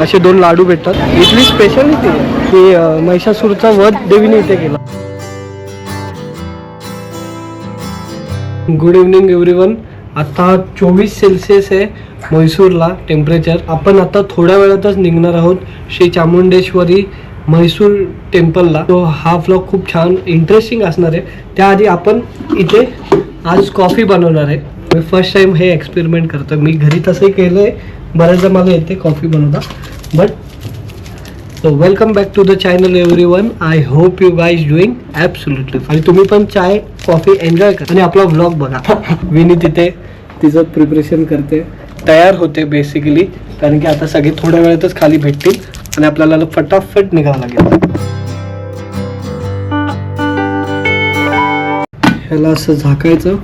असे दोन लाडू भेटतात. इथली स्पेशालिटी की महिषासूरचा वध देवीने इथे केला. गुड इव्हनिंग एव्हरीवन आता चोवीस सेल्सिअस आहे म्हैसूरला टेम्परेचर आपण आता थोड्या वेळातच निघणार आहोत श्री चामुंडेश्वरी म्हैसूर टेम्पलला तो हा फ्लॉग खूप छान इंटरेस्टिंग असणार आहे. त्याआधी आपण इथे आज कॉफी बनवणार आहे. मी फर्स्ट टाइम हे एक्सपेरिमेंट करतो मी घरी तसंही केलं आहे बऱ्याचदा मला येते कॉफी बनवता. But so welcome back to the channel everyone I hope you guys doing absolutely आणि तुम्ही पण चाय कॉफी एन्जॉय करा. आणि आपला व्लॉग बघा. विनी तिथे तिचं प्रिपरेशन करते. तयार होते बेसिकली कारण की आता सगळे थोड्या वेळातच खाली भेटतील. आणि आपल्याला फटाफट निघावं लागेल. ह्याला असं झाकायचं.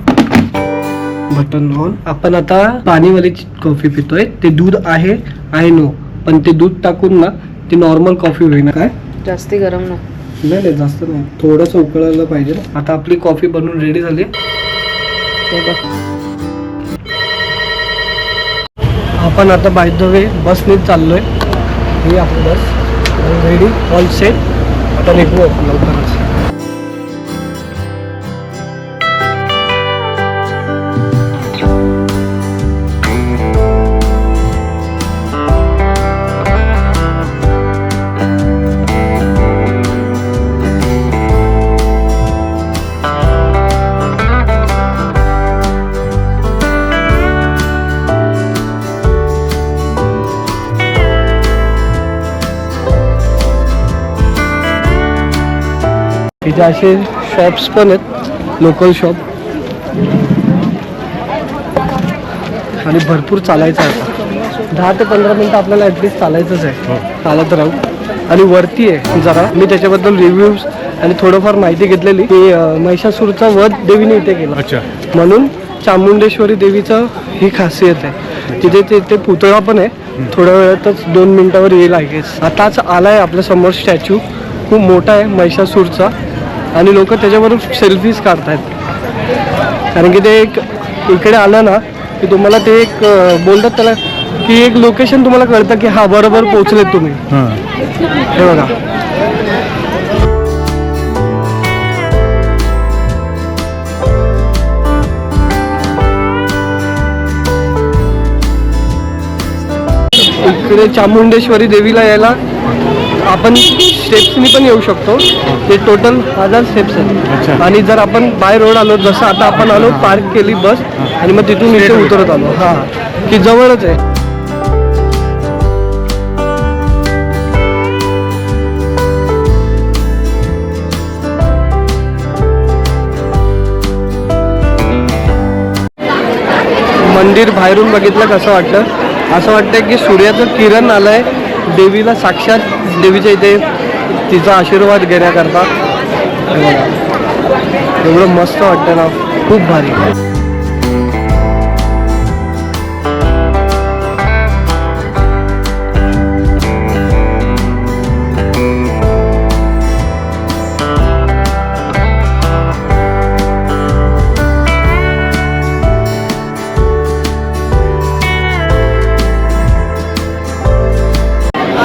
बटन ऑन आपण आता पाणीवाली कॉफी पितोय. ते दूध आहे आय नो पण ते दूध टाकून ना ती नॉर्मल कॉफी होईना काय? जास्ती गरम ना नाही नाही जास्त नाही. थोडंसं उकळायला पाहिजे. आता आपली कॉफी बनवून रेडी झाली. आपण आता बाय द वे बसनेच चाललोय. ही आपली बस रेडी ऑल सेट आता निघू आपण लवकरच. इथे असे शॉप्स पण आहेत लोकल शॉप आणि भरपूर चालायचं आहे दहा ते पंधरा मिनटं आपल्याला ॲटलिस्ट चालायचंच आहे. चालत राहू. आणि वरती आहे जरा. मी त्याच्याबद्दल रिव्ह्यूज आणि थोडंफार माहिती घेतलेली. की महिषासूरचा वध देवीने इथे केला. अच्छा. म्हणून चामुंडेश्वरी देवीचं ही खासियत आहे. तिथे ते ते पुतळा पण आहे. थोड्या वेळातच दोन मिनिटावर येईल आय गेस आताच आलाय आपल्यासमोर स्टॅच्यू खूप मोठा आहे महिषासूरचा आणि लोक त्याच्याबरोबर सेल्फीज काढतायत. कारण की ते एक इकडे आलं ना की तुम्हाला ते एक बोलतात त्याला की एक लोकेशन तुम्हाला कळतं की हा बरोबर पोहोचलेत तुम्ही. हां. हे बघा. इकडे चामुंडेश्वरी देवीला यायला आपण स्टेप्सनी पण येऊ शकतो. ते टोटल हजार स्टेप्स आहेत. आणि जर आपण बाय रोड आलो जसं आता आपण आलो पार्क केली बस आणि मग तिथून इथे उतरत आलो. हा. की जवळच आहे. मंदिर बाहेरून बघितलं कसं वाटतं असं वाटतं की सूर्याचं किरण आलंय. देवीला साक्षात देवीच्या इथे तिचा आशीर्वाद घेण्याकरता एवढं मस्त वाटतं ना. खूप भारी.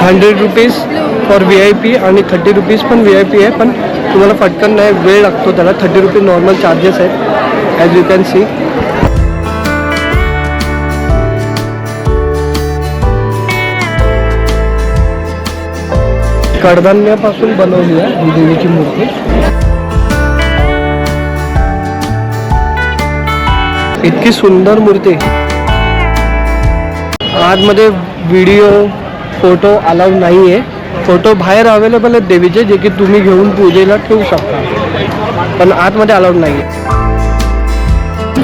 Hundred rupees for V I P आणि थर्टी रुपीज पण व्ही आय पी आहे पण तुम्हाला फटकन नाही वेळ लागतो त्याला. थर्टी रुपीज नॉर्मल चार्जेस आहेत ॲज यू कॅन सी कडधान्यापासून बनवली आहे ही देवीची मूर्ती. इतकी सुंदर मूर्ती. आतमध्ये व्हिडिओ फोटो अलाउड नाही आहे फोटो बाहेर अवेलेबल आहेत देवीचे जे की तुम्ही घेऊन पूजेला ठेवू शकता. पण आतमध्ये अलाउड नाही आहे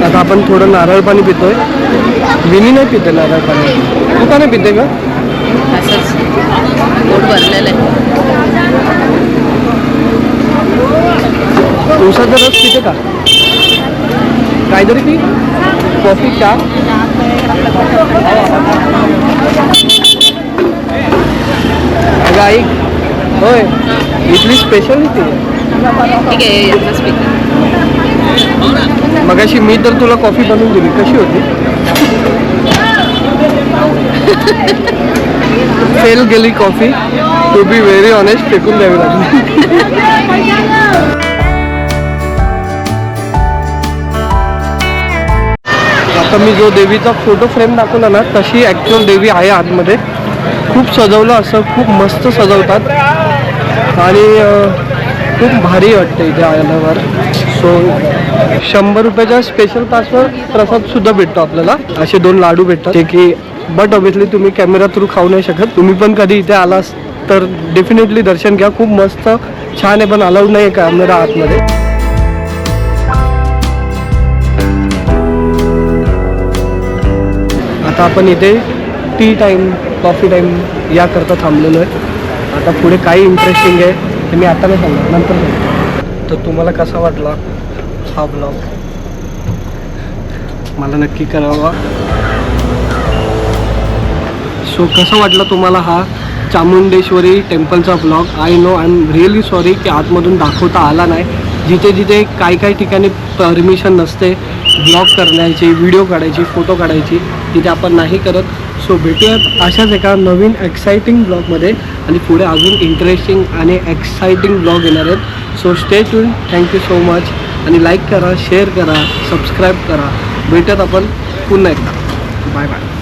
आता आपण थोडं नारळ पाणी पितोय. विनी नाही पिते नारळ पाणी. तू का नाही पिते का उसाचा रस पिते का? काहीतरी पी. कॉफी चहा? अगं ऐक होय इथली स्पेशालिटी आहे ठीक आहे यांचा स्पीकर मगाशी मी तर तुला कॉफ़ी बनवून दिली. कशी होती? फेल गेली coffee to be very honest फेकून द्यावी लागली. आता मी जो देवीचा फ़ोटो फ्रेम दाखवला ना तशी ॲक्च्युअल देवी आहे आतमध्ये. खूप सजवलं असं खूप मस्त सजवतात. आणि खूप भारी वाटतं इथे आल्यावर. सो शंभर रुपयाच्या स्पेशल पासवर प्रसादसुद्धा भेटतो आपल्याला. असे दोन लाडू भेटतात. जे की बट ऑबियसली तुम्ही कॅमेरा थ्रू खाऊ नाही शकत. तुम्ही पण कधी इथे आलास तर डेफिनेटली दर्शन घ्या. खूप मस्त छान आहे पण अलाउड नाही आहे कॅमेरा आतमध्ये. आता आपण इथे टी टाईम कॉफी टाईम याकरता थांबलेलो आहे. आता पुढे काही इंटरेस्टिंग आहे ते मी आता नाही सांगणार नंतर तर तुम्हाला कसा वाटला हा ब्लॉग मला नक्की करावा सो कसा वाटला तुम्हाला हा Chamundeshwari टेम्पलचा blog I know I am really sorry की आतमधून दाखवता आला नाही. जिथे जिथे काही काही ठिकाणी परमिशन नसते ब्लॉग करण्याची व्हिडिओ काढायची फोटो काढायची. तिथे आपण नाही करत. सो भेटूयात अशाच एका नवीन एक्साइटिंग ब्लॉगमध्ये आणि पुढे अजून इंटरेस्टिंग आणि एक्साइटिंग ब्लॉग येणार आहेत. So stay tune thank you so much आणि लाईक करा शेअर करा सबस्क्राईब करा. भेटत आपण पुन्हा एकदा. Bye bye